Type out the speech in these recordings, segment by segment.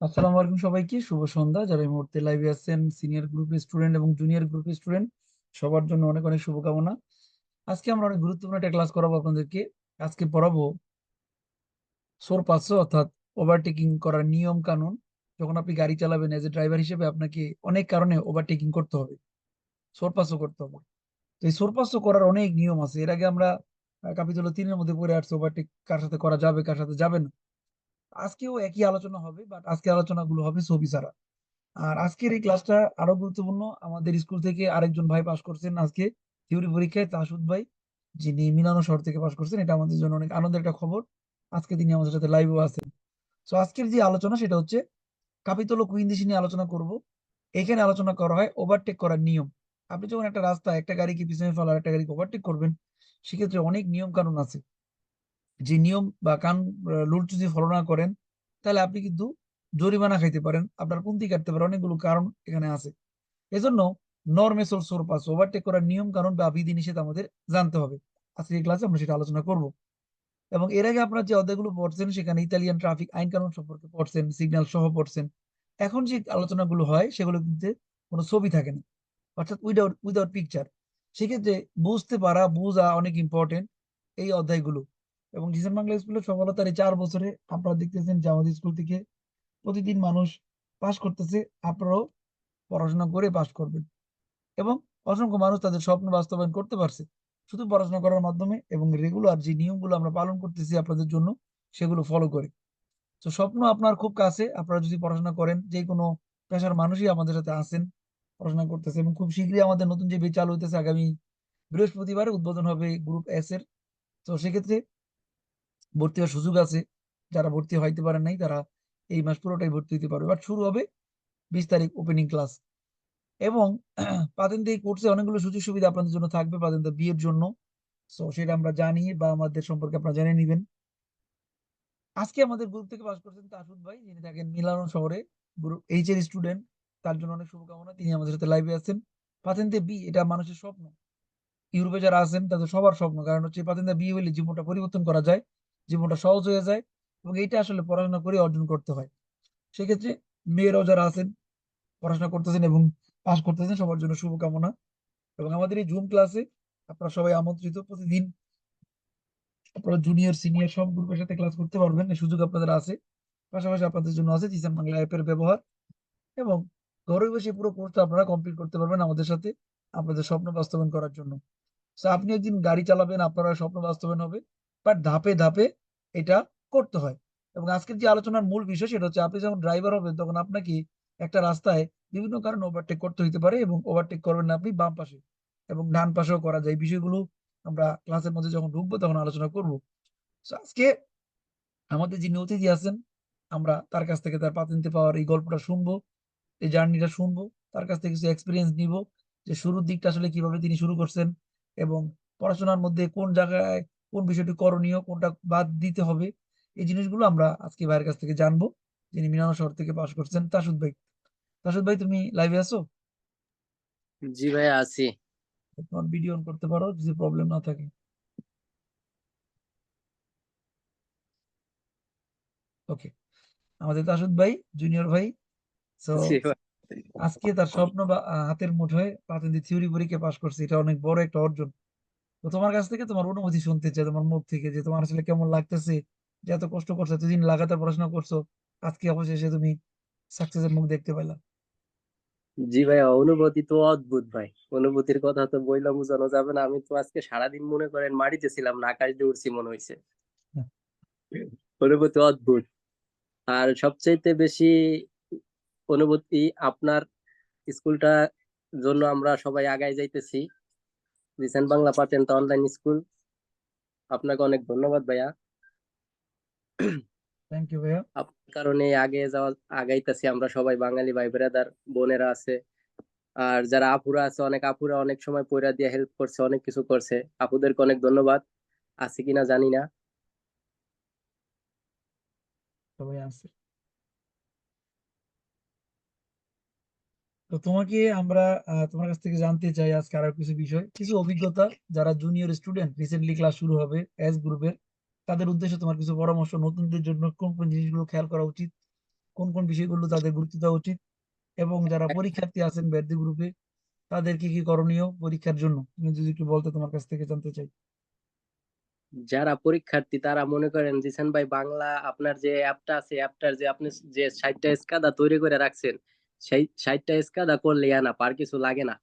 আসসালামু আলাইকুম সবাইকে, শুভ সন্ধ্যা। যারা এই মুহূর্তে লাইভে আছেন সিনিয়র গ্রুপের স্টুডেন্ট এবং জুনিয়র গ্রুপের স্টুডেন্ট সবার জন্য অনেক অনেক শুভকামনা। আজকে আমরা অনেক গুরুত্বপূর্ণ একটা ক্লাস করাবো আপনাদেরকে। আজকে পড়াবো অর্থাৎ ওভারটেকিং করার নিয়ম কানুন। যখন আপনি গাড়ি চালাবেন এজ এ ড্রাইভার হিসেবে আপনাকে অনেক কারণে ওভারটেকিং করতে হবে। সোর পাঁচশো করতে হবে। তো এই সোর পাঁচশো করার অনেক নিয়ম আছে। এর আগে আমরা কাপিতল তিনের মধ্যে পড়ে আসছি ওভারটেক কার সাথে করা যাবে, কার সাথে যাবে না। আজকেও একই আলোচনা হবে বাট আজকে আলোচনাগুলো হবে ছবি ছাড়া। আর আজকের এই ক্লাসটা আরও গুরুত্বপূর্ণ। আমাদের স্কুল থেকে আরেকজন ভাই পাশ করছেন আজকে থিওরি পরীক্ষায় তাসুদ ভাই, যিনি মিনানো শহর থেকে পাশ করছেন। এটা আমাদের জন্য অনেক আনন্দের একটা খবর। আজকে তিনি আমাদের সাথে লাইভও আছেন। তো আজকের যে আলোচনা, সেটা হচ্ছে কাপিতল কুইন্দিসি নিয়ে আলোচনা করব। এখানে আলোচনা করা হয় ওভারটেক করার নিয়ম। আপনি যখন একটা রাস্তা একটা গাড়িকে পিছনে ফেলা একটা গাড়িকে ওভারটেক করবেন, সেক্ষেত্রে অনেক নিয়ম কানুন আছে। যে নিয়ম বা কান রুল যদি ফলো না করেন, তাহলে আপনি কিন্তু জরিমানা খাইতে পারেন, আপনার পুন্তি কাটতে পারেন অনেকগুলো কারণ এখানে আছে। এজন্য নর্মেসল সোরপাস ওভারটেক করার নিয়ম, কারণ বা বিধি নিষেধ আমাদের জানতে হবে। আজকের ক্লাসে আমরা সেটা আলোচনা করব। এবং এর আগে আপনারা যে অধ্যায়গুলো পড়ছেন, সেখানে ইতালিয়ান ট্রাফিক আইন কানুন সম্পর্কে পড়ছেন সিগন্যাল সহ পড়ছেন, এখন যে আলোচনাগুলো হয়, সেগুলো কিন্তু কোনো ছবি থাকে না, অর্থাৎ উইদাউট উইদাউট পিকচার সেক্ষেত্রে বুঝতে পারা, বোঝা অনেক ইম্পর্টেন্ট এই অধ্যায়গুলো। এবং জিসান বাংলা স্কুলের সফলতার এই চার বছরে আপনারা দেখতেছেন যে আমাদের স্কুল থেকে প্রতিদিন মানুষ পাশ করতেছে, আপনারাও পড়াশোনা করে পাশ করবেন। এবং অসংখ্য মানুষ তাদের স্বপ্ন বাস্তবায়ন করতে পারছে। শুধু পড়াশোনা করার মাধ্যমে এবং রেগুলার যে নিয়মগুলো আমরা পালন করতেছি আপনাদের জন্য, সেগুলো ফলো করে। তো স্বপ্ন আপনার খুব কাছে, আপনারা যদি পড়াশোনা করেন, যে কোনো পেশার মানুষই আমাদের সাথে আসেন পড়াশোনা করতেছে এবং খুব শীঘ্রই আমাদের নতুন যে বেচ চালু হইতেছে আগামী বৃহস্পতিবারে উদ্বোধন হবে গ্রুপ এস এর। তো সেক্ষেত্রে ভর্তি হওয়ার সুযোগ আছে। যারা ভর্তি হইতে পারেন নাই, তারা এই মাস পুরোটাই ভর্তি হতে পারবে। বাট শুরু হবে বিশ তারিখ ওপেনিং ক্লাস এবং পাতেন্তে এই কোর্সে অনেকগুলো সুযোগ সুবিধা আপনাদের জন্য থাকবে পাতেন্তে বিয়ের জন্য। সো সেটা আমরা জানি বা আমাদের সম্পর্কে আপনারা জেনে নেবেন। আজকে আমাদের গ্রুপ থেকে পাস করছেন তাসুদ ভাই, যিনি থাকেন মিলানো শহরে গ্রুপ এইচ এর স্টুডেন্ট তার জন্য অনেক শুভকামনা। তিনি আমাদের সাথে লাইভে আছেন। পাতেন্তে বি এটা মানুষের স্বপ্ন। ইউরোপে যারা আছেন, তাদের সবার স্বপ্ন। কারণ হচ্ছে পাতেন্তে বি হলে জীবনটা পরিবর্তন করা যায়। জীবনটা সহজ হয়ে যায় এবং এইটা আসলে পড়াশোনা করে অর্জন করতে হয়। সেক্ষেত্রে মেয়েরাও যারা আছেন, পড়াশোনা করতেছেন এবং পাস করতেছেন, সবার জন্য শুভকামনা। এবং আমাদের এই জুম ক্লাসে আপনারা সবাই আমন্ত্রিত। প্রতিদিন আপনারা জুনিয়র সিনিয়র সব গ্রুপের সাথে ক্লাস করতে পারবেন। এই সুযোগ আপনাদের আছে। পাশাপাশি আপনাদের জন্য আছে জিসান বাংলা অ্যাপের ব্যবহার। এবং ঘরে বসে পুরো কোর্সটা আপনারা কমপ্লিট করতে পারবেন আমাদের সাথে, আপনাদের স্বপ্ন বাস্তবায়ন করার জন্য। আপনি একদিন গাড়ি চালাবেন, আপনারা স্বপ্ন বাস্তবায়ন হবে। বাট ধাপে ধাপে এটা করতে হয়। এবং আজকের যে আলোচনার মূল বিষয় সেটা হচ্ছে, আপনি যখন ড্রাইভার হবেন, তখন আপনাকে একটা রাস্তায় বিভিন্ন কারণে ওভারটেক করতে হইতে পারে এবং ওভারটেক করবেন না আপনি বাম পাশে এবং ডান পাশেও করা যায়। বিষয়গুলো আমরা ক্লাসের মধ্যে যখন ঢুকবো, তখন আলোচনা করব। আজকে আমাদের যিনি অতিথি আছেন, আমরা তার কাছ থেকে তার পাতেন্তে পাওয়ার এই গল্পটা শুনব, এই জার্নিটা শুনব, তার কাছ থেকে কিছু এক্সপিরিয়েন্স নিব যে শুরুর দিকটা আসলে কীভাবে তিনি শুরু করছেন এবং পড়াশোনার মধ্যে কোন জায়গায় কোন বিষয়টি করণীয় কোনটা বাদ দিতে হবে এই জিনিসগুলো আমরা আজকে ভাইয়ের কাছ থেকে জানব যিনি মিনানো শহর থেকে পাশ করছেন তাসুদ ভাই। তাসুদ ভাই তুমি লাইভে আছো? জি ভাই আছি। তোমার ভিডিও অন করতে পারো যদি প্রবলেম না থাকে। ওকে আমাদের তাসুদ ভাই জুনিয়র ভাই সো আজকে তার স্বপ্ন বা হাতের মুঠোয় পাতেন্দি থিওরি পরীক্ষা পাশ করছে এটা অনেক বড় একটা অর্জন। তো তোমার কাছ থেকে তোমার অনুভূতি শুনতে চাই, তোমার মুখ থেকে যে তোমার আসলে কেমন লাগতেছে, যে এত কষ্ট করছ, এতদিন লাগাতার পড়াশোনা করছ, আজকে অবশেষে তুমি সাকসেসের মুখ দেখতে পেলা জি ভাই অনুভূতি তো অদ্ভুত ভাই। অনুভূতির কথা তো বইলা বোঝানো যাবে না। আমি তো আজকে সারাদিন মনে করেন মাটিতে ছিলাম না, আকাশ দিয়ে মনে হয়েছে অনুভূতি অদ্ভুত। আর সবচাইতে বেশি অনুভূতি আপনার স্কুলটা জন্য আমরা সবাই আগায় যাইতেছি। রিসেন্ট বাংলা পাতেন তো অনলাইন স্কুল আপনাকে অনেক ধন্যবাদ ভাইয়া। থ্যাংক ইউ ভাইয়া। আপনার কারণে আগে যাওয়া আগাইতেছি আমরা সবাই বাঙালি ভাই ব্রাদার বোনেরা আছে। আর যারা আপুরা আছে অনেক আপুরা অনেক সময় পয়রা দিয়ে হেল্প করছে অনেক কিছু করছে। আপুদেরকে অনেক ধন্যবাদ। আছে কিনা জানি না। সবাই আছে। তো তোমাকে আমরা তোমার কাছ থেকে জানতে চাই আজকে আরও কিছু বিষয়। কিছু অভিজ্ঞতা যারা জুনিয়র স্টুডেন্ট রিসেন্টলি ক্লাস শুরু হবে এস গ্রুপের তাদের উদ্দেশ্যে তোমার কিছু পরামর্শ নতুনদের জন্য কোন কোন জিনিসগুলো খেয়াল করা উচিত কোন কোন বিষয়গুলো তাদের গুরুত্ব দেওয়া উচিত এবং যারা পরীক্ষার্থী আছেন ব্যাধি গ্রুপে তাদের কি কি করণীয় পরীক্ষার জন্য? তুমি যদি একটু বলতে তোমার কাছ থেকে জানতে চাই। যারা পরীক্ষার্থী তারা মনে করেন জিসান ভাই বাংলা আপনার যে অ্যাপটা আছে অ্যাপটার যে আপনি যে ষাটটা স্কাদা তৈরি করে রাখছেন সেই ষাটটা স্কাদা করলে না, পার কিছু লাগে না।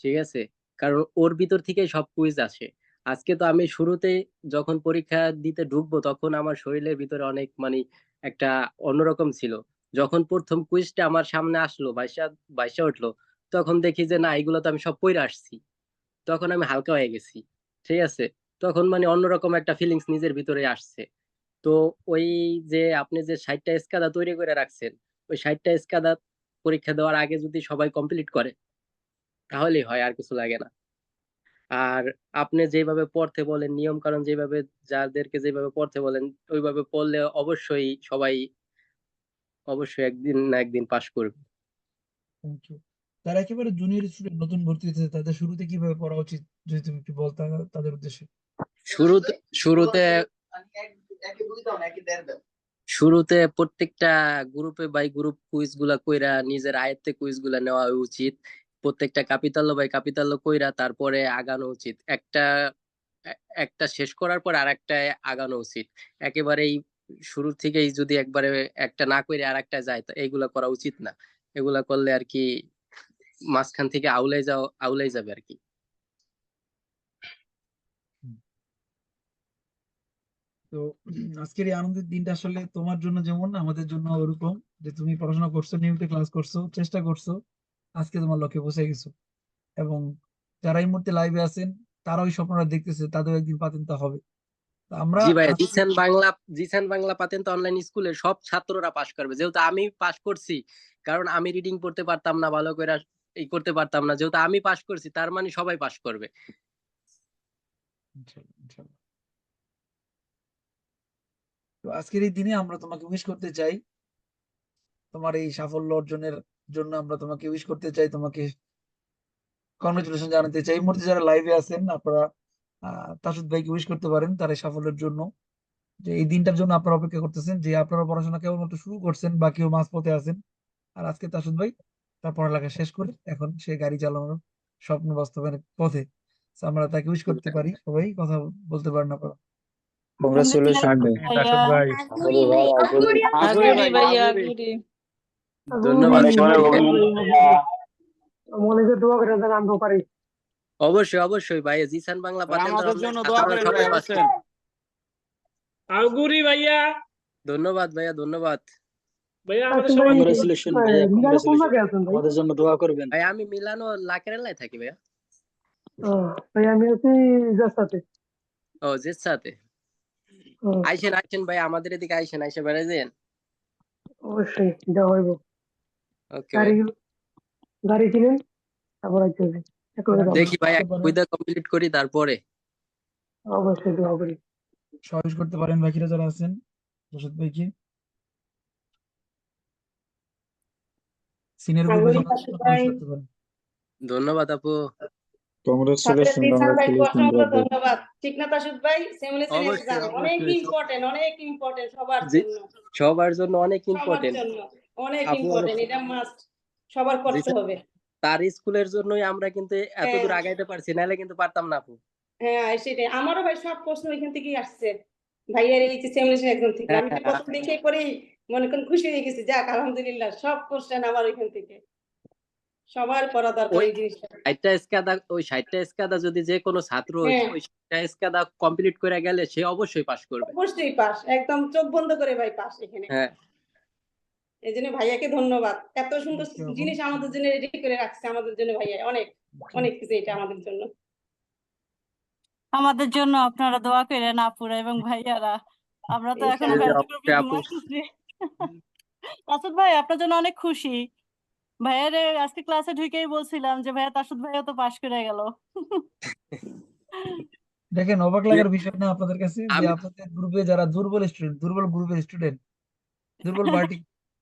ঠিক আছে? কারণ ওর ভিতর থেকেই সব কুইজ আসে। আজকে তো আমি শুরুতে যখন পরীক্ষা দিতে ঢুকবো তখন আমার শরীরের ভিতরে অনেক মানে একটা অন্যরকম ছিল। যখন প্রথম কুইজটা আমার সামনে আসলো, বাইশা বাইশা উঠল, তখন দেখি যে না, এগুলো তো আমি সব পড়ে আসছি। তখন আমি হালকা হয়ে গেছি। ঠিক আছে? তখন মানে অন্যরকম একটা ফিলিংস নিজের ভিতরে আসছে। তো ওই যে আপনি যে ষাটটা স্কাদা তৈরি করে রাখছেন, ওই ষাটটা স্কাদা পরীক্ষা দেওয়ার আগে যদি সবাই কমপ্লিট করে তাহলেই হয় আর কিছু লাগে না। আর আপনি যেভাবে পড়তে বলেন নিয়ম কারণ যেভাবে যাদেরকে যেভাবে পড়তে বলেন ওইভাবে পড়লে অবশ্যই সবাই অবশ্যই একদিন না একদিন পাশ করবে। থ্যাংক ইউ যারা একেবারে জুনিয়র স্টুডেন্ট নতুন ভর্তি হতেছে তাদের শুরুতে কীভাবে পড়া উচিত যদি তুমি একটু বলতে তাদের উদ্দেশ্যে? শুরুতে শুরুতে শুরুতে প্রত্যেকটা গ্রুপে বাই গ্রুপ কুইজগুলা কইরা নিজের আয়ত্তে কুইজগুলা নেওয়া উচিত। প্রত্যেকটা কাপিতাল্য বাই কাপিতাল্য কইরা তারপরে আগানো উচিত। একটা একটা শেষ করার পর আর একটা আগানো উচিত। একেবারেই শুরু থেকেই যদি একবারে একটা না করে আর একটা যায়, তা এগুলা করা উচিত না। এগুলা করলে আর কি মাঝখান থেকে আউলাই যাও, আউলাই যাবে আর কি। তো আজকের এই আনন্দের দিনটা আসলে তোমার জন্য যেমন আমাদের জন্য ওরকম। যে তুমি পড়াশোনা করছ নিয়মিত ক্লাস করছ চেষ্টা করছ আজকে তোমার লক্ষ্যে পৌঁছে গেছো। এবং যারা এই মুহূর্তে লাইভে আছেন তারা ওই স্বপ্নটা দেখতেছে তাদের একদিন পাতেন তা হবে। আমরা জি ভাই জিসান বাংলা জিসান বাংলা পাতেন তো অনলাইন স্কুলে সব ছাত্ররা পাশ করবে। যেহেতু আমি পাশ করছি কারণ আমি রিডিং পড়তে পারতাম না ভালো করে এই করতে পারতাম না। যেহেতু আমি পাশ করছি তার মানে সবাই পাশ করবে। তো আজকের এই দিনে আমরা তোমাকে উইশ করতে চাই। তোমার এই সাফল্য অর্জনের জন্য আমরা তোমাকে উইশ করতে চাই, তোমাকে কংগ্রেচুলেশন জানাতে চাই। এই মুহূর্তে যারা লাইভে আছেন, আপনারা তাসুদ ভাইকে উইশ করতে পারেন তার এই সাফল্যের জন্য। যে এই দিনটার জন্য আপনারা অপেক্ষা করতেছেন, যে আপনারা পড়াশোনা কেবলমাত্র শুরু করছেন, বা কেউ মাঝপথে আছেন। আর আজকে তাসুদ ভাই তার পড়ালেখা শেষ করে এখন সে গাড়ি চালানোর স্বপ্ন বাস্তবায়নের পথে। আমরা তাকে উইশ করতে পারি। সবাই কথা বলতে পারেন আপনারা। তাসুদ ভাই আগুরি ভাইয়া আগুরি ধন্যবাদ দোয়া করে আমরা পারি। অবশ্যই অবশ্যই ভাই। জিসান বাংলা পাতেন আমাদের জন্য দোয়া আগুরি ভাইয়া। ধন্যবাদ ভাইয়া ধন্যবাদ। ভাইয়া আমাদের ভাইয়া, জন্য দোয়া করবেন। ভাই আমি মিলানো লাকেরেলায় থাকি ভাইয়া। ও, ভাই আমি আছি জাসাতে ও ও, আইসেন আইসেন ভাই আমাদের এদিকে আইসেন আইসে বেড়াই দেন অবশ্যই দেওয়া হইব। ওকে গাড়ি গাড়ি কিনেন তারপর আইতে হবে। দেখি ভাই পারেন। কুইদা কমপ্লিট করি তারপরে। অবশ্যই দোয়া করি। সহজ করতে পারেন বাকিরা যারা আছেন রশদ ভাইকে। সিনিয়র গ্রুপে ভাই। করতে পারেন। ধন্যবাদ আপু। Congratulations, ধন্যবাদ। ঠিক না তাসুদ ভাই? অনেক। ইম্পর্টেন্ট অনেক ইম্পর্টেন্ট সবার জন্য। সবার জন্য অনেক ইম্পর্টেন্ট অনেক ইম্পর্টেন্ট এটা মাস্ট সবার করতে হবে। তার স্কুলের জন্যই আমরা কিন্তু এত দূর হ্যাঁ। আগাইতে পারছি নাহলে কিন্তু পারতাম না আপু। হ্যাঁ সেটাই। আমারও ভাই সব প্রশ্ন এখান থেকেই আসছে। ভাইয়ের এই যে সিমুলেশন এক্সাম থেকে। আমি হ্যাঁ। প্রথম দেখেই পরেই মনে করেন খুশি হয়ে গেছি। যাক আলহামদুলিল্লাহ সব কোশ্চেন আমার ওইখান থেকে। সবার পড়া দরকার এই জিনিসটা। ষাটটা স্কাদা ওই ষাটটা স্কাদা যদি যে কোনো ছাত্র ওই হ্যাঁ। ওই ষাটটা স্কাদা কমপ্লিট করে গেলে সে অবশ্যই পাশ করবে। অবশ্যই পাস একদম চোখ বন্ধ করে ভাই পাস এখানে। হ্যাঁ। এই জন্য ভাইয়াকে ধন্যবাদ। এত সুন্দর জিনিস আমাদের জন্য রেডি করে রাখছে আমাদের জন্য ভাইয়া অনেক অনেক কিছু এটা আমাদের জন্য। আমাদের জন্য আপনারা দোয়া করেন আপুরা এবং ভাইয়ারা। আমরা তো এখন ভাই আপনার জন্য অনেক খুশি। ভাইয়ারে আজকে ক্লাসে ঢুকেই বলছিলাম যে ভাইয়া তাসুদ ভাইয়া তো পাশ করে গেল। দেখেন অবাক লাগার বিষয় না আপনাদের কাছে? যে আপনাদের গ্রুপে যারা দুর্বল স্টুডেন্ট দুর্বল গ্রুপের স্টুডেন্ট দুর্বল পার্টি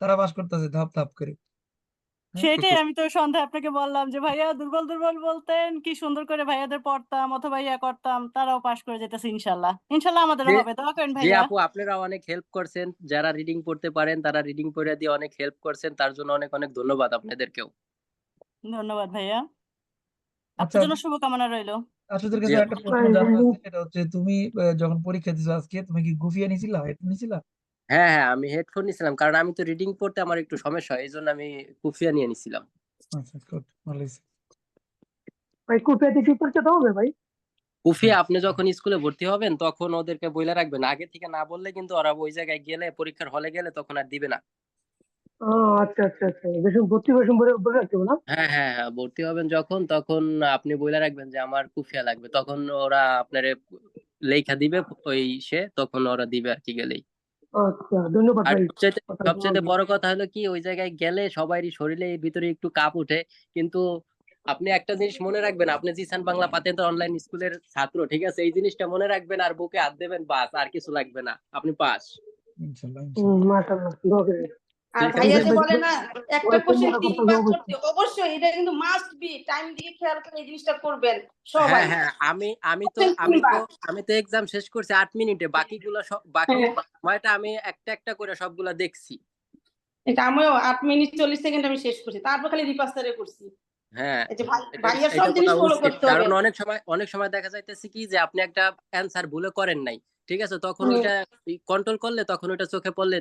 তারা পাস করতেছে ধাপ ধাপ করে। সেটাই আমি তো সন্ধ্যায় আপনাকে বললাম যে ভাইয়া দুর্বল দুর্বল বলতেন কি সুন্দর করে ভাইয়াদের পড়তাম অথবা ইয়া করতাম তারাও পাশ করে যেতেছে ইনশাল্লাহ। ইনশাল্লাহ আমাদেরও হবে দোয়া করেন জি ভাইয়া। আপু আপনারা অনেক হেল্প করছেন যারা রিডিং পড়তে পারেন তারা রিডিং পড়ে দিয়ে অনেক হেল্প করছেন তার জন্য অনেক অনেক ধন্যবাদ আপনাদেরকেও। ধন্যবাদ ভাইয়া। আচ্ছা। আপনার জন্য শুভকামনা রইল। জি কাছে একটা প্রশ্ন জানার সেটা হচ্ছে তুমি যখন পরীক্ষা দিছো আজকে তুমি কি গুফিয়া নিছিলা হেডফোন নিছিলা? হ্যাঁ হ্যাঁ আমি হেডফোন নিছিলাম। কারণ আমি তো রিডিং পড়তে আমার একটু সমস্যা হয় এই জন্য আমি কুফিয়া নিয়ে নিছিলাম। আচ্ছা গুড ভালো হয়েছে। ভাই কুপিয়াতে কি পরীক্ষা হবে ভাই? কুফিয়া আপনি যখন স্কুলে ভর্তি হবেন তখন ওদেরকে বইলে রাখবেন। আগে থেকে না বললে কিন্তু ওরা ওই জায়গায় গেলে পরীক্ষার হলে গেলে তখন আর দিবে না। ও আচ্ছা আচ্ছা আচ্ছা। বেশি ভর্তি বেশি বলে বলে রাখতে হবে না? হ্যাঁ হ্যাঁ হ্যাঁ ভর্তি হবেন যখন তখন আপনি বইলে রাখবেন যে আমার কুফিয়া লাগবে। তখন ওরা আপনারে লেখা দিবে ওই সে তখন ওরা দিবে আর কি গেলেই। আচ্ছা ধন্যবাদ আর ভাই। সবচেয়ে কথা বড় কথা হলো কি ওই জায়গায় গেলে সবারই শরীরে ভিতরে একটু কাপ উঠে কিন্তু আপনি একটা জিনিস মনে রাখবেন আপনি জিসান বাংলা পাতেন অনলাইন স্কুলের ছাত্র ঠিক আছে? এই জিনিসটা মনে রাখবেন আর বুকে হাত দেবেন বাস আর কিছু লাগবে না। আপনি পাস। ইনশাআল্লাহ মাশাআল্লাহ। আর ঠিক আছে। ভাইয়া যে ভাই, বলে না একটা কোশ্চেন তিনবার করতে অবশ্যই এটা কিন্তু মাস্ট বি টাইম দিয়ে খেয়াল করে এই জিনিসটা করবেন হ্যাঁ সবাই। হ্যাঁ আমি আমি তো আমি তো আমি তো এক্সাম শেষ করছি আট মিনিটে বাকিগুলো সব বাকি হ্যাঁ। সময়টা আমি একটা একটা করে সবগুলা দেখছি। এটা আমিও আট মিনিট সেকেন্ড আমি শেষ করছি তারপর খালি রিপাস্টারে করছি। হ্যাঁ এই যে ভাই এটা- ভাইয়া সব জিনিস ফলো করতে হবে। কারণ অনেক সময় অনেক সময় দেখা যাইতেছে কি যে আপনি একটা অ্যান্সার ভুলে করেন নাই ঠিক আছে? তখন ওইটা কন্ট্রোল করলে তখন ওইটা চোখে পড়লে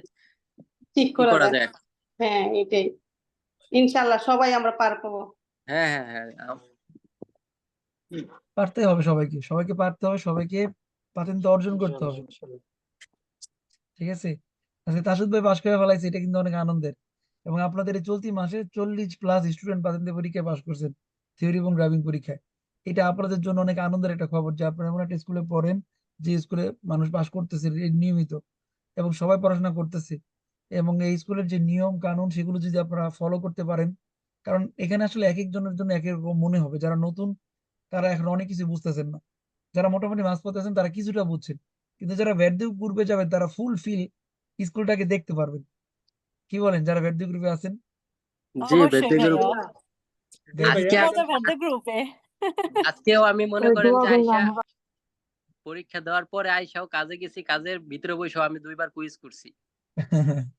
ঠিক করা করা যায়। হ্যাঁ এটাই। ইনশাল্লাহ সবাই আমরা পার পাবো। হ্যাঁ হ্যাঁ হ্যাঁ পারতে হবে সবাইকে। সবাইকে পারতে হবে সবাইকে পাতেন তো অর্জন করতে হবে। ঠিক আছে? আজকে তাসুদ ভাই পাশ করে ফেলাইছে এটা কিন্তু অনেক আনন্দের। এবং আপনাদের এই চলতি মাসে চল্লিশ প্লাস স্টুডেন্ট পাতেন্তে পরীক্ষায় পাশ করছেন থিওরি এবং ড্রাইভিং পরীক্ষায়। এটা আপনাদের জন্য অনেক আনন্দের একটা খবর যে আপনারা এমন একটা স্কুলে পড়েন যে স্কুলে মানুষ পাশ করতেছে নিয়মিত। এবং সবাই পড়াশোনা করতেছে। এবং এই স্কুলের যে নিয়ম কানুন সেগুলো যদি আপনারা ফলো করতে পারেন কারণ এখানে আসলে এক একজনের জন্য এক এক রকম মনে হবে। যারা নতুন তারা এখন অনেক কিছু বুঝতেছেন না। যারা মোটামুটি মাস পড়তেছেন তারা কিছুটা বুঝছেন। কিন্তু যারা ভ্যাটদেব গ্রুপে যাবেন তারা ফুল ফিল স্কুলটাকে দেখতে পারবেন। কি বলেন? যারা ভ্যাটদেব গ্রুপে আছেন? জি অবশ্যই গ্রুপ আজকেও আমি মনে করেন যে পরীক্ষা দেওয়ার পরে আইসাও কাজে গেছি কাজের ভিতরে বসেও আমি দুইবার কুইজ করছি।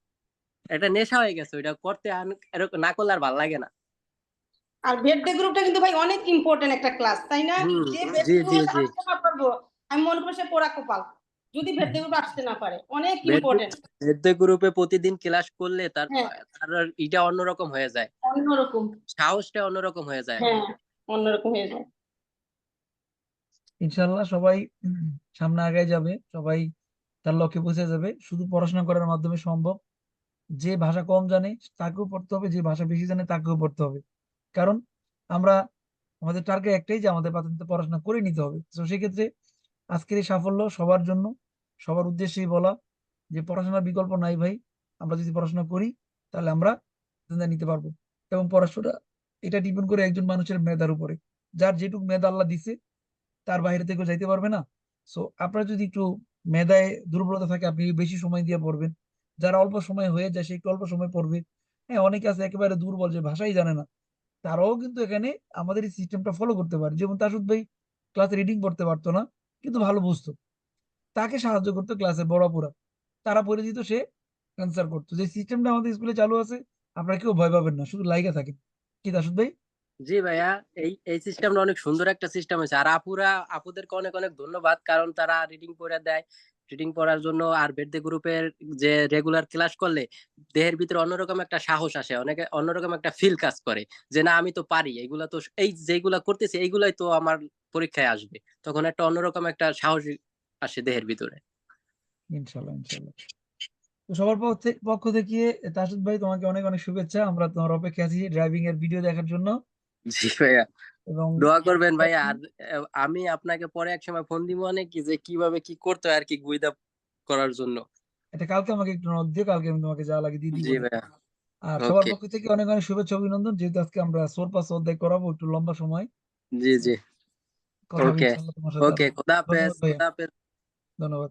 এটা নেশা হয়ে গেছে ওইটা করতে আর এরকম না করলে আর ভালো লাগে না। আর ভেটডে গ্রুপটা কিন্তু ভাই অনেক ইম্পর্টেন্ট একটা ক্লাস তাই না? যে জি, জি, জি। পারব আমি মনে করি সে পোড়া কপাল। যদি ভেটডে গ্রুপে আসতে না পারে অনেক ইম্পর্টেন্ট বেদে গ্রুপে প্রতিদিন ক্লাস করলে তার হ্যাঁ। তার এটা অন্যরকম হয়ে যায়। অন্যরকম। সাহসটা অন্যরকম হয়ে যায়। হ্যাঁ অন্যরকম হয়ে যায়। ইনশাল্লাহ সবাই সামনে আগায় যাবে সবাই তার লক্ষ্যে পৌঁছে যাবে। শুধু পড়াশোনা করার মাধ্যমে সম্ভব। যে ভাষা কম জানে, তাকেও পড়তে হবে। যে ভাষা বেশি জানে, তাকেও পড়তে হবে। কারণ আমরা, আমাদের টার্গেট একটাই যে আমাদের পাতেন্তে পড়াশোনা করে নিতে হবে। তো সেক্ষেত্রে আজকের এই সাফল্য সবার জন্য, সবার উদ্দেশ্যেই বলা যে পড়াশোনার বিকল্প নাই ভাই। আমরা যদি পড়াশোনা করি, তাহলে আমরা নিতে পারব। এবং পড়াশোনা, এটা ডিপেন্ড করে একজন মানুষের মেধার উপরে। যার যেটুকু মেধা আল্লাহ দিছে, তার বাইরে থেকেও যাইতে পারবে না। সো আপনার যদি একটু মেধায় দুর্বলতা থাকে, আপনি বেশি সময় দিয়ে পড়বেন। যারা অল্প সময় হয়ে যায়, সে একটু অল্প সময় পড়বে। হ্যাঁ অনেকে আছে একেবারে দুর্বল, যে ভাষাই জানে না। তারাও কিন্তু এখানে আমাদের এই সিস্টেমটা ফলো করতে পারে। যেমন তাসুদ ভাই ক্লাসে রিডিং পড়তে পারতো না, কিন্তু ভালো বুঝতো। তাকে সাহায্য করতো ক্লাসের বড়াপুরা তারা পড়ে দিত, সে অ্যান্সার করতো। যে সিস্টেমটা আমাদের স্কুলে চালু আছে, আপনারা কেউ ভয় পাবেন না, শুধু লাইগা থাকেন। কি তাসুদ ভাই? জি ভাইয়া, এই এই সিস্টেমটা অনেক সুন্দর একটা সিস্টেম হয়েছে। আর আপুরা, আপুদেরকে অনেক অনেক ধন্যবাদ কারণ তারা রিডিং পড়ে দেয়। রিডিং পড়ার জন্য আর বেদে গ্রুপের যে রেগুলার ক্লাস করলে দেহের ভিতরে অন্যরকম একটা সাহস আসে, অনেকে অন্যরকম একটা ফিল কাজ করে যে, না, আমি তো পারি। এগুলা তো, এই যেগুলা করতেছি, এইগুলাই তো আমার পরীক্ষায় আসবে। তখন একটা অন্যরকম একটা সাহস আসে দেহের ভিতরে। ইনশাল্লাহ ইনশাল্লাহ। সবার পক্ষ থেকে তাসুদ ভাই, তোমাকে অনেক অনেক শুভেচ্ছা। আমরা তোমার অপেক্ষা আছি ড্রাইভিং এর ভিডিও দেখার জন্য। জি ভাইয়া। এবং দোয়া করবেন ভাইয়া। আর আমি আপনাকে পরে এক সময় ফোন দিব অনেক কি যে কীভাবে কি করতে হয় আর কি গুইদা করার জন্য। এটা কালকে আমাকে একটু নোট দিও কালকে আমি তোমাকে যা লাগে দিয়ে দিব জি ভাইয়া। আর সবার. পক্ষ থেকে অনেক অনেক শুভেচ্ছা অভিনন্দন। যেহেতু আজকে আমরা সোর পাস অধ্যায় করাবো একটু লম্বা সময়। জি জি। সাথে ওকে খোদা হাফেজ খোদা হাফেজ। ধন্যবাদ।